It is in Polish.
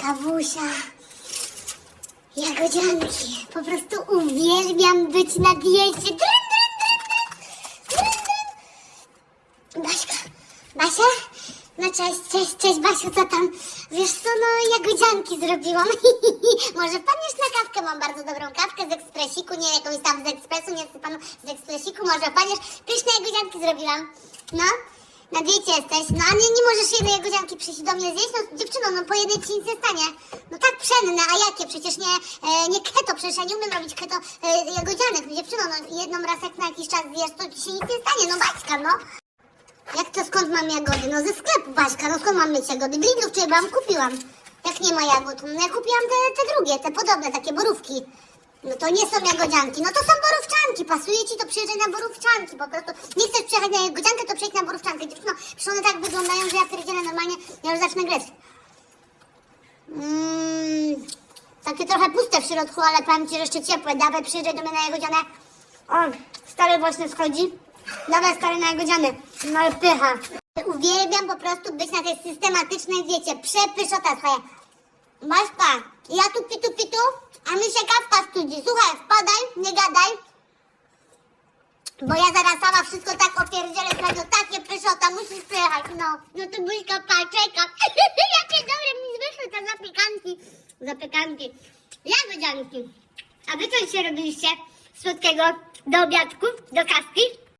Kawusia. Jagodzianki. Po prostu uwielbiam być na diecie. Dryn, dryn, dryn, dryn. Dryn. Baśka. Basia? No cześć, cześć, cześć Basiu, co tam? Wiesz co, no jagodzianki zrobiłam. Może wpadniesz na kawkę? Mam bardzo dobrą kawkę z ekspresiku, nie jakąś tam z ekspresu, nie sypaną z ekspresiku. Może wpadniesz? Pyszne jagodzianki zrobiłam. No, na diecie jesteś. No a nie, nie możesz jednej jagodzianki przyjść do mnie zjeść? No dziewczyno, no po jednej ci nic nie stanie. No tak pszenne, a jakie? Przecież nie, e, nie keto, przecież ja nie umiem robić keto e, jagodzianek. No, dziewczyno, no jedną raz jak na jakiś czas zjesz, to ci się nic nie stanie. No Baśka, no. Jak to skąd mam jagody? No ze sklepu, Baśka, no skąd mam mieć jagody? W Lidlu wczoraj byłam, kupiłam. Jak nie ma jagód? No ja kupiłam te, te drugie, te podobne, takie borówki. No to nie są jagodzianki, no to są borówczanki, pasuje ci to przyjeżdżaj na borówczanki, po prostu nie chcesz przyjechać na jagodziankę, to przyjedź na borówczankę. Dziewczyno, przecież one tak wyglądają, że ja pierdzielę normalnie, ja już zacznę gryźć. Mmm, takie trochę puste w środku, ale powiem ci, że jeszcze ciepłe. Dawaj, przyjeżdżaj do mnie na jagodzianę. O, stary właśnie schodzi. Dawaj, stary na jagodziany. No pycha. Uwielbiam po prostu być na tej systematycznej diecie. Przepyszota twoja. Maśka, ja nie gadaj. Bo ja zaraz sama wszystko tak opierdzielę, słuchaj, no takie pyszota, musisz przyjechać, no. No to buźka, pa, czekam. Jakie dobre mi wyszły te zapiekanki. Zapiekanki. Jagodzianki. A wy co dzisiaj robiliście słodkiego do obiadku, do kaski?